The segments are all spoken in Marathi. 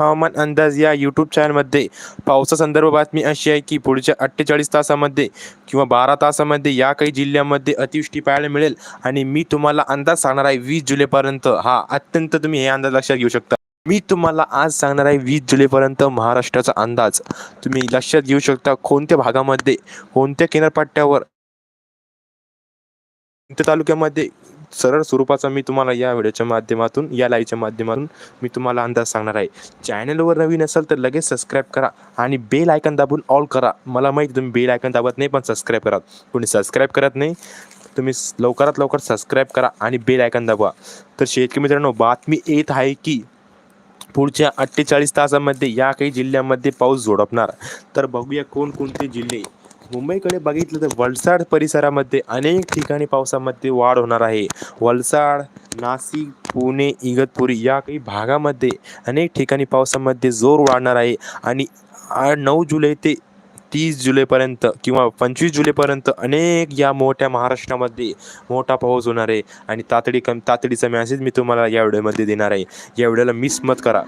हवामान अंदाज या यूट्यूब चॅनलमध्ये पावसासंदर्भ बातमी अशी आहे की पुढच्या अठ्ठेचाळीस तासामध्ये किंवा बारा तासामध्ये या काही जिल्ह्यामध्ये अतिवृष्टी पाहायला मिळेल आणि मी तुम्हाला अंदाज सांगणार आहे वीस जुलैपर्यंत. हा अत्यंत तुम्ही हे अंदाज लक्षात घेऊ शकता. मी तुम्हाला आज सांगणार आहे वीस जुलैपर्यंत महाराष्ट्राचा अंदाज. तुम्ही लक्षात घेऊ शकता कोणत्या भागामध्ये कोणत्या किनारपट्ट्यावर कोणत्या तालुक्यामध्ये सरळ स्वरूपाचा मी तुम्हाला या व्हिडिओच्या माध्यमातून या लाईव्हच्या माध्यमातून मी तुम्हाला अंदाज सांगणार आहे. चॅनलवर नवीन असाल तर लगेच सबस्क्राईब करा आणि बेल आयकन दाबून ऑल करा. मला माहिती तुम्ही बेल आयकन दाबत नाही पण सबस्क्राईब करा. कोणी सबस्क्राईब करत नाही तुम्ही लवकरात लवकर सबस्क्राईब करा आणि बेल आयकन दाबवा. तर शेतकरी मित्रांनो बातमी येत आहे की पुढच्या अठ्ठेचाळीस तासामध्ये या काही जिल्ह्यामध्ये पाऊस झोडपणार. तर बघूया कोणकोणते जिल्हे मुंबईकडे बघितलं तर वलसाड परिसरामध्ये अनेक ठिकाणी पावसामध्ये वाढ होणार आहे. वलसाड नाशिक पुणे इगतपुरी या काही भागामध्ये अनेक ठिकाणी पावसामध्ये जोर वाढणार आहे आणि नऊ जुलै ते तीस जुलैपर्यंत किंवा पंचवीस जुलैपर्यंत अनेक या मोठ्या महाराष्ट्रामध्ये मोठा पाऊस होणार आहे. आणि तातडी कम तातडीचा मॅसेज मी तुम्हाला या व्हिडिओमध्ये देणार आहे. या व्हिडिओला मिस मत करा.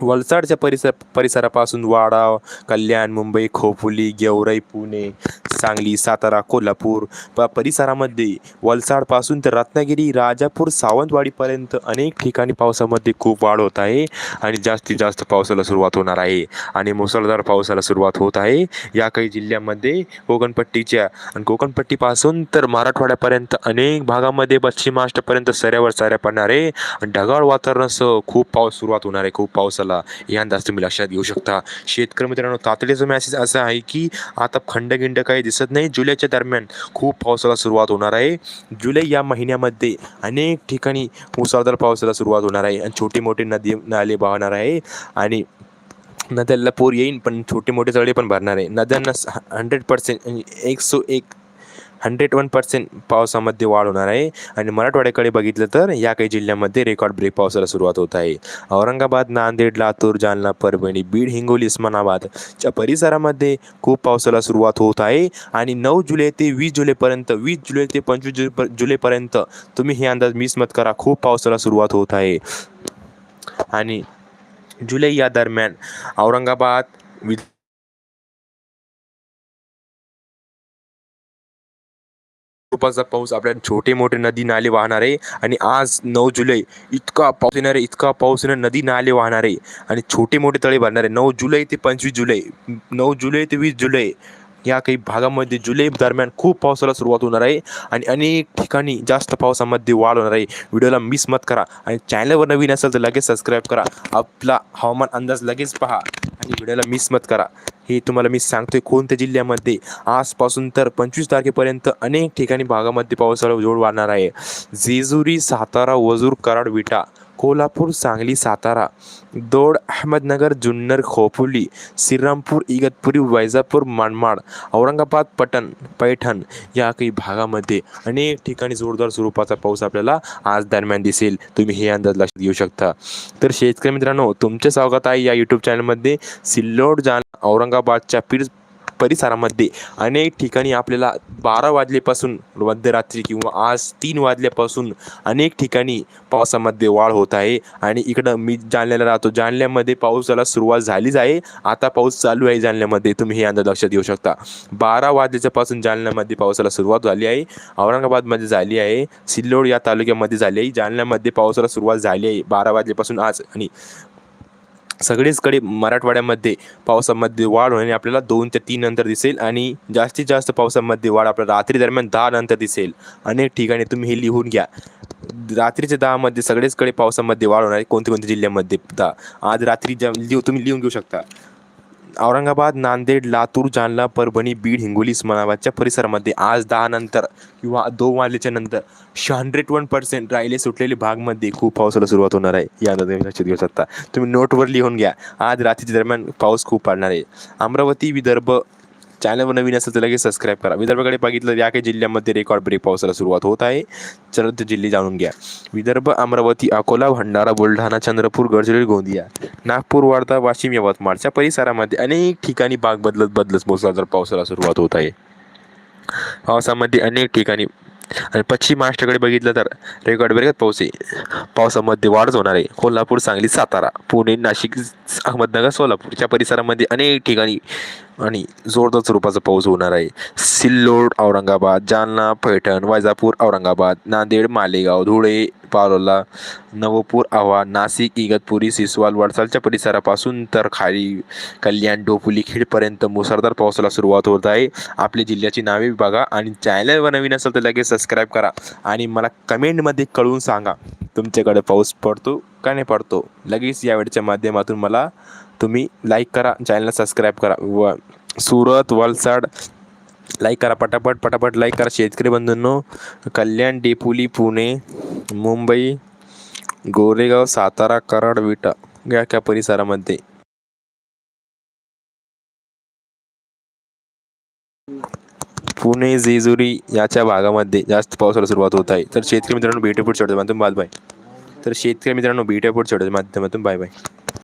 वलसाडच्या परिसर परिसरापासून वाडा कल्याण मुंबई खोपोली गेवराई पुणे सांगली सातारा कोल्हापूर प परिसरामध्ये वलसाडपासून तर रत्नागिरी राजापूर सावंतवाडीपर्यंत अनेक ठिकाणी पावसामध्ये खूप वाढ होत आहे आणि जास्तीत जास्त पावसाला सुरुवात होणार आहे आणि मुसळधार पावसाला सुरुवात होत आहे. या काही जिल्ह्यामध्ये कोकणपट्टीच्या आणि कोकणपट्टीपासून तर मराठवाड्यापर्यंत अनेक भागामध्ये पश्चिम महाराष्ट्रापर्यंत सऱ्यावर सऱ्या पडणार आहे. आणि ढगाळ वातावरणासह खूप पाऊस सुरुवात होणार आहे. खूप पावसाला हे अंदाज तुम्ही लक्षात घेऊ शकता. शेतकरी मित्रांनो तातडीचा मॅसेज असा आहे की आता खंडगिंड काही दिसत नाही. जुलैच्या दरम्यान खूप पावसाला सुरुवात होणार आहे. जुलै या महिन्यामध्ये अनेक ठिकाणी मुसळधार पावसाला सुरुवात होणार आहे. आणि छोटे मोठे नदी नाले वाहणार आहे. आणि नद्याला पूर येईन पण छोटे मोठे तळे पण भरणार आहे. नद्यांना हंड्रेड पर्सेंट एक सो एक हंड्रेड वन पर्सेंट पावसामध्ये वाढ होणार आहे. आणि मराठवाड्याकडे बघितलं तर या काही जिल्ह्यामध्ये रेकॉर्ड ब्रेक पावसाला सुरुवात होत आहे. औरंगाबाद नांदेड लातूर जालना परभणी बीड हिंगोली उस्मानाबादच्या परिसरामध्ये खूप पावसाला सुरुवात होत आहे. आणि नऊ जुलै ते वीस जुलैपर्यंत वीस जुलै ते पंचवीस जुलै जुलैपर्यंत तुम्ही हे अंदाज मिस मत करा. खूप पावसाला सुरुवात होत आहे. आणि जुलै या दरम्यान औरंगाबाद वि खूपचा पाऊस आपल्या छोटे मोठे नदी नाले वाहणार आहे. आणि आज नऊ जुलै इतका पाऊस येणार आहे इतका पाऊस येणार नदी नाले वाहणार आहे. आणि छोटे मोठे तळे भरणार आहे. नऊ जुलै ते पंचवीस जुलै नऊ जुलै ते वीस जुलै या काही भागामध्ये जुलै दरम्यान खूप पावसाला सुरुवात होणार आहे. आणि अनेक ठिकाणी जास्त पावसामध्ये वाढ होणार आहे. व्हिडिओला मिस मत करा. आणि चॅनलवर नवीन असेल तर लगेच सबस्क्राईब करा. आपला हवामान अंदाज लगेच पहा. व्हिडिओला मिस मत करा. हे तुम्हाला मी सांगतोय कोणत्या जिल्ह्यामध्ये? आजपासून तर पंचवीस तारखेपर्यंत अनेक ठिकाणी भागामध्ये पावसाला जोड वाढणार आहे. जेजुरी सातारा वजूर कराड विटा कोल्हापूर सांगली सातारा दोड अहमदनगर जुन्नर खोपोली श्रीरामपूर इगतपुरी वैजापूर मनमाड औरंगाबाद पटण पैठण या काही भागामध्ये अनेक ठिकाणी जोरदार स्वरूपाचा पाऊस आपल्याला आज दरम्यान दिसेल. तुम्ही हे अंदाज लक्षात घेऊ शकता. तर शेतकरी मित्रांनो तुमचे स्वागत आहे या यूट्यूब चॅनलमध्ये सिल्लोड जाल औरंगाबादच्या पीर परिसरामध्ये अनेक ठिकाणी आपल्याला बारा वाजल्यापासून मध्यरात्री किंवा आज तीन वाजल्यापासून अनेक ठिकाणी पावसामध्ये वाढ होत आहे. आणि इकडं मी जालन्याला राहतो. जालन्यामध्ये पावसाला सुरुवात झालीच आहे. आता पाऊस चालू आहे जालन्यामध्ये. तुम्ही हे अंदाज लक्षात घेऊ शकता. बारा वाजल्याच्यापासून जालन्यामध्ये पावसाला सुरुवात झाली आहे. औरंगाबादमध्ये झाली आहे. सिल्लोड या तालुक्यामध्ये झाली आहे. जालन्यामध्ये पावसाला सुरुवात झाली आहे. बारा वाजल्यापासून आज आणि सगळीचकडे मराठवाड्यामध्ये पावसामध्ये वाढ होणे आपल्याला दोन ते तीन नंतर दिसेल आणि जास्तीत जास्त पावसामध्ये वाढ आपल्याला रात्री दरम्यान दहा नंतर दिसेल. अनेक ठिकाणी तुम्ही हे लिहून घ्या. रात्रीच्या दहामध्ये सगळेचकडे पावसामध्ये वाढ होणार आहे कोणत्या कोणत्या जिल्ह्यामध्ये. दहा आज रात्री ज्या लिहू तुम्ही लिहून घेऊ शकता. औरंगाबाद नांदेड लातूर जालना परभणी बीड हिंगोली उस्मानाबादच्या परिसरामध्ये आज दहा नंतर किंवा दोन वाजल्याच्या नंतर हंड्रेड वन पर्सेंट राहिले. सुटलेले भागमध्ये खूप पावसाला सुरुवात होणार आहे. या लक्षात घेऊ शकता. तुम्ही नोटवर लिहून घ्या. आज रात्रीच्या दरम्यान पाऊस खूप पडणार आहे. अमरावती विदर्भ चॅनलवर नवीन असेल तर लगेच सबस्क्राईब करा. विदर्भाकडे बघितलं या काही जिल्ह्यामध्ये रेकॉर्ड ब्रेक पावसाला सुरुवात होत आहे. चला ते जिल्हे जाणून घ्या. विदर्भ अमरावती अकोला भंडारा बुलढाणा चंद्रपूर गडचिरोली गोंदिया नागपूर वर्धा वाशिम यवतमाळच्या परिसरामध्ये अनेक ठिकाणी बाग बदलत बदलत मुसळधार पावसाला सुरुवात होत आहे. पावसामध्ये अनेक ठिकाणी आणि पश्चिम महाराष्ट्राकडे बघितलं तर रेकॉर्ड ब्रेकत पाऊस आहे. पावसामध्ये वाढच होणार आहे. कोल्हापूर सांगली सातारा पुणे नाशिक अहमदनगर सोलापूरच्या परिसरामध्ये अनेक ठिकाणी आणि जोरदार स्वरूपाचा पाऊस होणार आहे. सिल्लोड औरंगाबाद जालना पैठण वैजापूर औरंगाबाद नांदेड मालेगाव धुळे पारोला नवपूर आव्हा नाशिक इगतपुरी सिसवाल वडसालच्या परिसरापासून तर खाली कल्याण डोपुली खेडपर्यंत मुसळधार पावसाला सुरुवात होत आहे. आपल्या जिल्ह्याची नावे बघा आणि चॅनलवर नवीन असेल तर लगेच सबस्क्राईब करा आणि मला कमेंटमध्ये कळवून सांगा. तुमच्याकडे पाऊस पडतो का नाही पडतो? लगेच या वेळच्या माध्यमातून मला तुम्ही लाईक करा चॅनलला सबस्क्राईब करा. व सुरत वलसाड लाईक करा पटापट पटापट लाईक करा. शेतकरी बंधूंनो कल्याण डेपुली पुणे मुंबई गोरेगाव सातारा कराड विटा या क्या परिसरामध्ये. पुणे जेजुरी याच्या भागामध्ये जास्त पावसाला सुरुवात होत आहे. तर शेतकरी मित्रांनो भेटे पुढच्या माध्यमातून बाय बाय तर शेतकरी मित्रांनो भेटे पुढच्या माध्यमातून बाय बाय